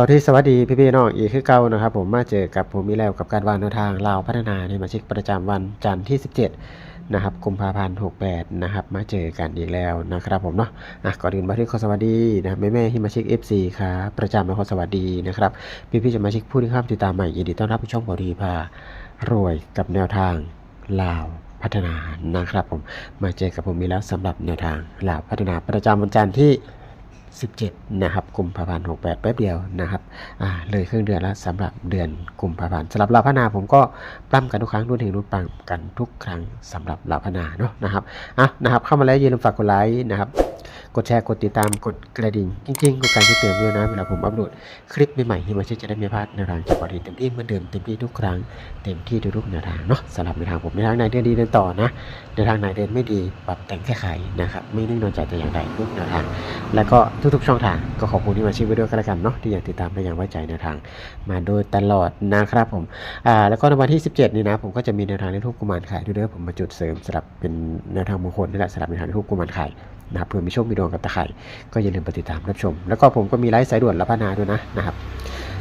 บอที่สวัสดีพี่พี่ๆน้องอีกคือเก่านะครับ ผมมาเจอกับผมมีแล้วกับการวางแนวทางลาวพัฒนาในมาชิกประจำวันจันทร์ที่ 17 นะครับกุมภาพันธ์68 นะครับ มาเจอกันอีกแล้วนะครับผมเนาะอะก่อนอื่นมาที่ขอสวัสดีนะครับแม่แม่ๆที่มาชิก FC ครับประจำและขอสวัสดีนะครับพี่พี่ๆจะมาชิกผู้ที่เข้าติดตามใหม่ยินดีต้อนรับช่องบอดีพารวยกับแนวทางลาวพัฒนานะครับผมมาเจอกับผมมีแล้วสำหรับแนวทางลาวพัฒนาประจำวันจันทร์ที่ 17 นะครับกุมภาพันธ์68 แป๊บเดียวนะครับอ่าเลยครึ่งเดือนแล้วสำหรับเดือนกุมภาพันธ์สำหรับลาพนาผมก็ปล้ำกันทุกครั้งรุ่นถึงรุ่นปังกันทุกครั้งสำหรับลาพนาเนาะนะครับอะนะครับเข้ามาแล้วอย่าลืมฝากกดไลค์นะครับ ดแชร์ กดติดตาม กดกระดิ่งจริงๆกดการแจ้งเตือนด้วยนะ เวลาผมอัปโหลดคลิปใหม่ๆที่มาชื่อจะได้ไม่พลาดในวทางจากบอดีเต็มที่เหมือนเดิมเต็มที่ทุกครั้ง เต็มที่ทุกแนวทางเนาะสำหรับในวทางผมในทางไหนเดินดีเดินต่อนะในทางไหนเดินไม่ดีปรับแต่งแก้ไขนะครับไม่นิ่งนอนใจแต่อย่างใดทุกแนวทาง แล้วก็ทุกๆช่องทางก็ขอบคุณที่มาชิมไว้ด้วยกันล้วกันเนาะที่อยังติดตามและยังไว้ใจแนวทาง มาโดยตลอดนะครับผมอ่าแล้วก็ในวันที่ 17 นี้นะผมก็จะมีแนวทางในทูปกุมารไข่ด้วยเด้อผมมาจุดเสริมสลับเป็นแนวทางมงคลนี่แหละสลับในทางในทูปกุมารไข่ นะครับเพื่อมีโชคมีดวงกับตะไคร่ก็อย่าลืมไปติดตามรับชม แล้วก็ผมก็มีไลฟ์สายด่วนรับพนาด้วยนะนะครับ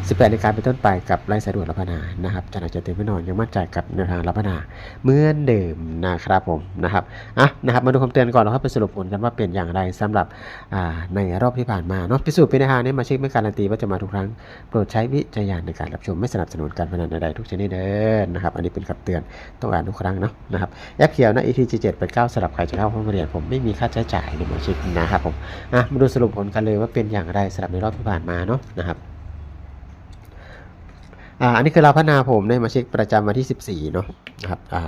18นาฬิกาเป็นต้นไปกับไลฟ์สายด่วนรับพนานะครับจะหนักจะเต็มไม่นอนยังมั่นใจกับแนวทางรับพนาเหมือนเดิมนะครับผมนะครับอะนะครับมาดูคำเตือนก่อนแล้วครับไปสรุปผลกันว่าเป็นอย่างไรสำหรับอ่าในรอบที่ผ่านมาเนาะพิสูจน์เป็นในทางนี้มาเช็คไม่การันตีว่าจะมาทุกครั้งโปรดใช้วิจารณญาณในการรับชมไม่สนับสนุนการพนันใดๆทุกชนิดเด้อนะครับอันนี้เป็นคำเตือนต้องอ่านทุกครั้งเนาะนะครับแอปเขียวนะ ETG 7 8 9สำหรับใครจะเข้าห้องเรียนผมไม่มีค่าใช้จ่ายในมาเช็คนะครับผมอะมาดูสรุปผลกันเลยว่าเป็นอย่างไรสำหรับในรอบที่ผ่านมาเนาะนะครับ อ่าอันนี้คือเราพัฒนาผมในมาเช็คประจำวันที่ 14 เนาะนะครับอ่า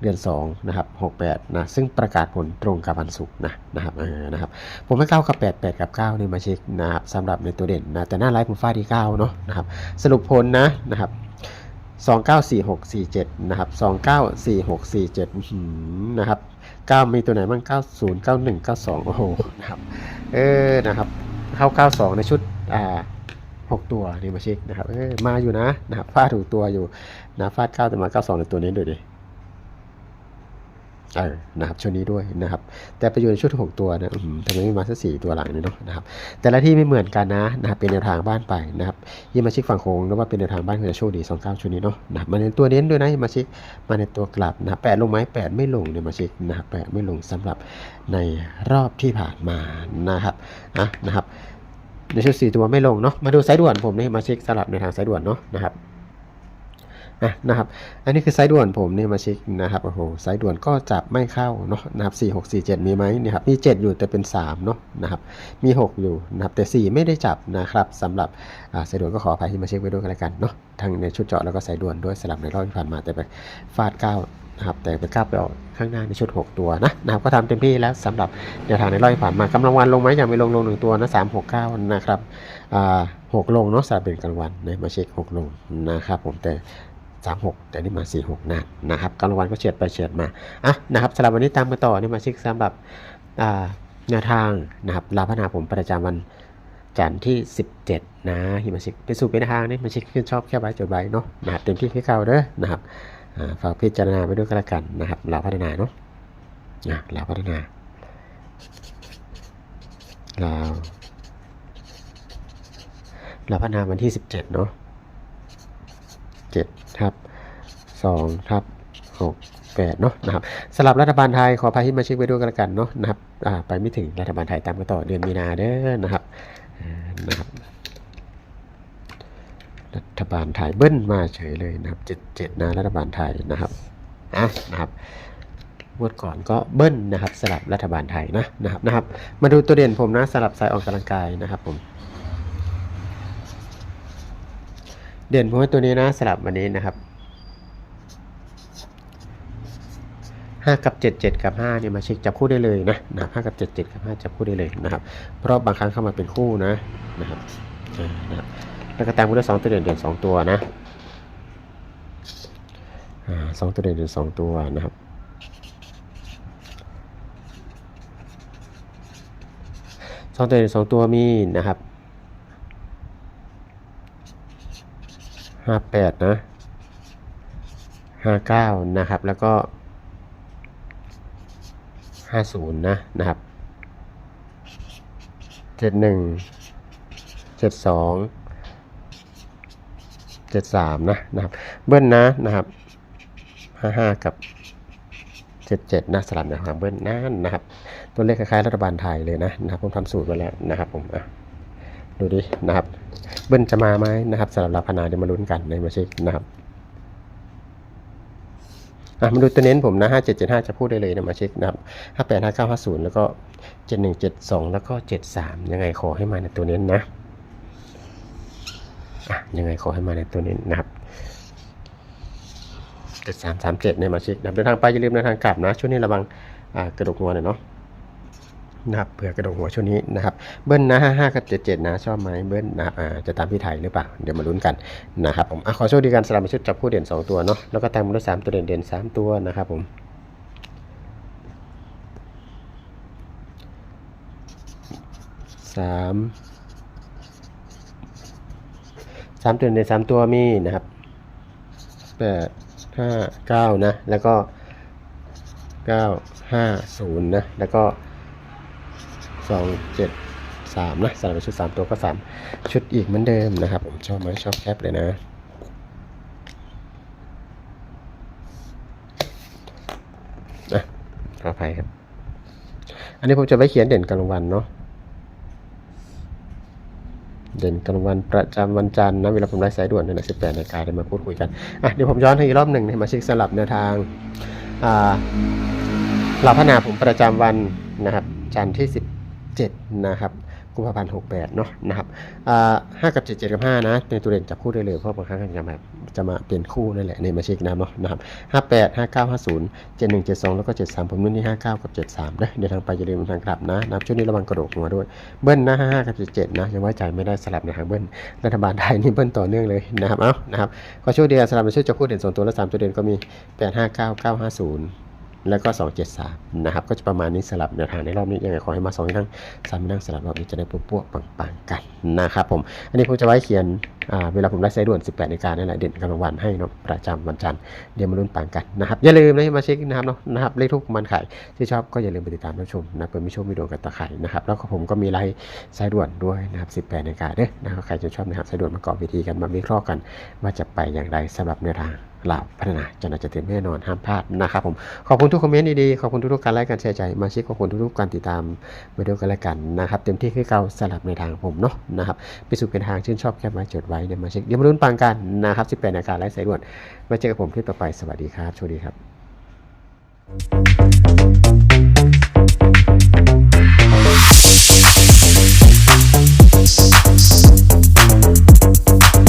เดือน2นะครับ68นะซึ่งประกาศผลตรงกับวันศุกร์นะนะครับเออนะครับผมให้9กับ 8 8 กับ 9เนี่ยมาเช็คนะครับสำหรับในตัวเด่นนะแต่หน้าไลฟ์ผมฟาดที่9เนาะนะครับสรุปผลนะนะครับ294647นะครับ294647อื้อหือนะครับ9มีตัวไหนบ้าง90 91 92โอ้โหนะครับเออนะครับเข้า92 ในชุดอ่า หกตัวนี่มาเช็คนะครับเออมาอยู่นะนะครับฟาดถูกตัวอยู่นะฟาด9แต่มา 92 ในตัวนี้ดูดิเออนะครับช่วงนี้ด้วยนะครับ แต่ไปอยู่ในชุดหกตัวนะทำไมไม่มาสักสี่ตัวหลังนี่เนาะนะครับ แต่ละที่ไม่เหมือนกันนะนะครับเป็นแนวทางบ้านไปนะครับยี่มาชิกฝั่งโค้งแล้วว่าเป็นแนวทางบ้านคือจะโชคดีสองเก้าชุดนี้เนาะนะครับมาในตัวเน้นด้วยนะยี่มาชิกมาในตัวกลับนะแปดลงไหมแปดไม่ลงเนี่ยมาชิกนะครับแปดไม่ลงสำหรับในรอบที่ผ่านมานะครับอะนะครับ ในชุดสี่ตัวไม่ลงเนาะมาดูสายด่วนผมนี่มาเช็คสลับในทางสายด่วนเนาะนะครับนะนะครับ อันนี้คือไซด์ด่วนผมเนี่ยมาเช็คนะครับโอ้โหไซด์ด่วนก็จับไม่เข้าเนาะนะครับ4 6 4 7มีไหมเนี่ยครับมี7อยู่แต่เป็น3เนาะนะครับมี6อยู่นะครับแต่4ไม่ได้จับนะครับสำหรับอ่าไซด์ด่วนก็ขออภัยที่มาเช็คไว้ด้วยกันแล้วกันเนาะทั้งในชุดเจาะแล้วก็ไซด์ด่วนด้วยสลับในรอบที่ผ่านมาแต่ไปฟาด9 นะครับแต่ไปก้าวไปออกข้างหน้าในชุด 6 ตัวนะนะครับก็ทำเต็มที่แล้วสำหรับแนวทางในร้อบที่ผ่านมากำลังวันลงไหมยังไม่ลงลงหนึ่งตัวนะ3 6 9นะครับอ่าหกลงเนาะสลับเป็นกลางวันนะมาเช็คหกลงนะครับผมแต่สามหกแต่นี่มาสี่หกนั่นะครับกลางวันก็เฉียดไปเฉียดมาอะนะครับสำหรับวันนี้ตามกันต่อนี่มาเชิกสำหรับอ่าแนวทางนะครับลาพนาผมประจำวันจันทร์ที่ 17 นะที่มาชิกเป็นสูตรเป็นทางนี่มาชิกขึ้นชอบแค่ไว้จดไว้เนาะนะครับเต็มที่แค่เก่าเด้อนะครับ ฝากพิจารณาไปด้วยกันละกันนะครับลาพัฒนาเนาะอะลาพัฒนาลาวลาพัฒนาวันที่ 17 เนาะเจ็ดทับสองทับหกแปดเนาะนะครับสำหรับรัฐบาลไทยขอพาที่มาเช็คไว้ด้วยกันละกันเนาะนะครับไปไม่ถึงรัฐบาลไทยตามกันต่อเดือนมีนาเด้อนะครับนะครับ รัฐบาลไทยเบิ้ลมาเฉยเลยนะครับเจ็ดเจ็ดนะรัฐบาลไทยนะครับอะนะครับงวดก่อนก็เบิ้ลนะครับสลับรัฐบาลไทยนะนะครับนะครับ มาดูตัวเด่นผมนะสลับสายออกกำลังกายนะครับผมเด่นผมให้ตัวนี้นะสลับวันนี้นะครับห้ากับเจ็ดเจ็ดกับห้าเนี่ยมาเช็คจับคู่ได้เลยนะนะห้ากับเจ็ดเจ็ดกับห้าจับคู่ได้เลยนะครับ เพราะบางครั้งเข้ามาเป็นคู่นะนะครับนะครับ แล้วก็ตามคู่ด้วยสองตัวเด่นเด่นสองตัวนะสองตัวเด่นเด่นสองตัวนะครับสองตัวเด่นสองตัวมีนะครับห้าแปดนะห้าเก้านะครับ แล้วก็ห้าศูนย์นะนะครับเจ็ดหนึ่งเจ็ดสอง เจ็ดสามนะนะครับ เบิ้ลนะนะครับห้าห้ากับเจ็ดเจ็ดนะสลับแนวทางเบิ้ลนั่นนะครับ ตัวเลขคล้ายๆรัฐบาลไทยเลยนะนะครับผมทำสูตรไว้แล้วนะครับผมอะดูดินะครับ เบิ้ลจะมาไหมนะครับสำหรับลาพนาเดี๋ยวมาลุ้นกันในมาเชิกนะครับอะมาดูตัวเน้นผมนะห้าเจ็ดเจ็ดห้าจะพูดได้เลยนะมาเช็คนะครับห้าแปดห้าเก้าห้าศูนย์แล้วก็เจ็ดหนึ่งเจ็ดสองแล้วก็เจ็ดสามยังไงขอให้มาในตัวเน้นนะ ยังไงขอให้มาในตัวเน้นะครับเจ็ดสามสามเจ็ดเนี่ยมาเช็คนะเดินทางไปอย่าลืมเดินทางกลับนะช่วงนี้ระวังกระดูกหัวหน่อยเนาะนะครับเผื่อกระดกหัวช่วงนี้นะครับเบิ้ลนะห้าห้ากับเจ็ดเจ็ดนะชอบไหมเบิ้ลนะครับจะตามพี่ไทยหรือเปล่า เดี๋ยวมาลุ้นกันนะครับผมอขอโชคดีกันสำหรับชุดจับคู่เด่นสองตัวเนาะแล้วก็แตงมูลสามตัวเด่นเด่นสามตัวนะครับผมสาม สามตัวในสามตัวมีนะครับแปดห้าเก้านะ แล้วก็เก้าห้าศูนย์นะ แล้วก็สองเจ็ดสามนะสำหรับชุดสามตัวก็สามชุดอีกเหมือนเดิมนะครับ ผมชอบไหมชอบแคปเลยนะอะขออภัยครับ อันนี้ผมจะไว้เขียนเด่นกลางวันเนาะ เด่นกลางวันประจำวันจันทร์นะเวลาผมไลฟ์สายด่วนในสิบแปดนาฬิกาได้มาพูดคุยกันอะเดี๋ยวผมย้อนให้อีกรอบหนึ่งมาเช็คสลับแนวทางอ่าหลับพนาผมประจำวันนะครับจันทร์ที่สิบเจ็ดนะครับ กุมภาพันธ์หกแปดเนาะนะครับห้ากับเจ็ดเจ็ดกับห้านะในตัวเด่นจับคู่ได้เลยเพราะบางครั้งกันจะมาจะมาเปลี่ยนคู่นั่นแหละในมาเช็คนะเนาะนะครับห้าแปดห้าเก้าห้าศูนย์เจ็ดหนึ่งเจ็ดสองแล้วก็เจ็ดสามผมนุ่นที่ห้าเก้ากับเจ็ดสามนะเดี๋ยวทางไปอย่าลืมทางกลับนะนะครับช่วงนี้ระวังกระโดดหัวด้วยเบิ้ลนะห้าห้ากับเจ็ดเจ็ดนะยังไว้ใจไม่ได้สลับในทางเบิ้ลรัฐบาลไทยนี่เบิ้ลต่อเนื่องเลยนะครับเอ้านะครับขอช่วยเดียวสลับมาช่วยจะพูดเด่นสองตัวและสามตัวเด่นก็มีแปดห้าเก้าเก้าห้าศูนย์ แล้วก็สองเจ็ดสามนะครับ ก็จะประมาณนี้สลับแนวทางในรอบนี้ยังไงขอให้มาสองที่นั่งสามที่นั่งสลับรอบนี้จะได้ปุ๊บๆปังๆกันนะครับผม อันนี้ผมจะไว้เขียนเวลาผมไลฟ์สายด่วน 18นาฬิกานั่นแหละเด่นกำลังวันให้เนาะประจำวันจันทร์เดี๋ยวมาลุ้นปังกันนะครับ อย่าลืมนะมาเช็คนะครับเนาะนะครับเลขทุกมันขายที่ชอบก็อย่าลืมไปติดตามรับชมนะเพื่อมีโชคมีดวงกับตะไคร่นะครับแล้วก็ผมก็มีไลฟ์สายด่วนด้วยนะครับ18นาฬิกาเด้อนะครับใครจะชอบนะครับสายด่วนมาเกาะวิธีกันมาวิเคราะห์กัน ว่าจะไปอย่างไรสำหรับแนวทาง ลาพัฒนาจะน่าจะเต็มแน่นอนห้ามพลาดนะครับผมขอบคุณทุกคอมเมนต์ดีๆขอบคุณทุกๆการไลค์การแชร์ใจมาชิกขอบคุณทุกๆการติดตามมาดูกันและกันนะครับเต็มที่คือเก่าสลับในทางผมเนาะนะครับไปสู่เป็นทางชื่นชอบแคปไว้จดไว้เดี๋ยวมาเช็คเดี๋ยวมาลุ้นปังกันนะครับ18นาฬิกาไลฟ์สายด่วนมาเจอกับผมคลิปต่อไปสวัสดีครับโชคดีครับ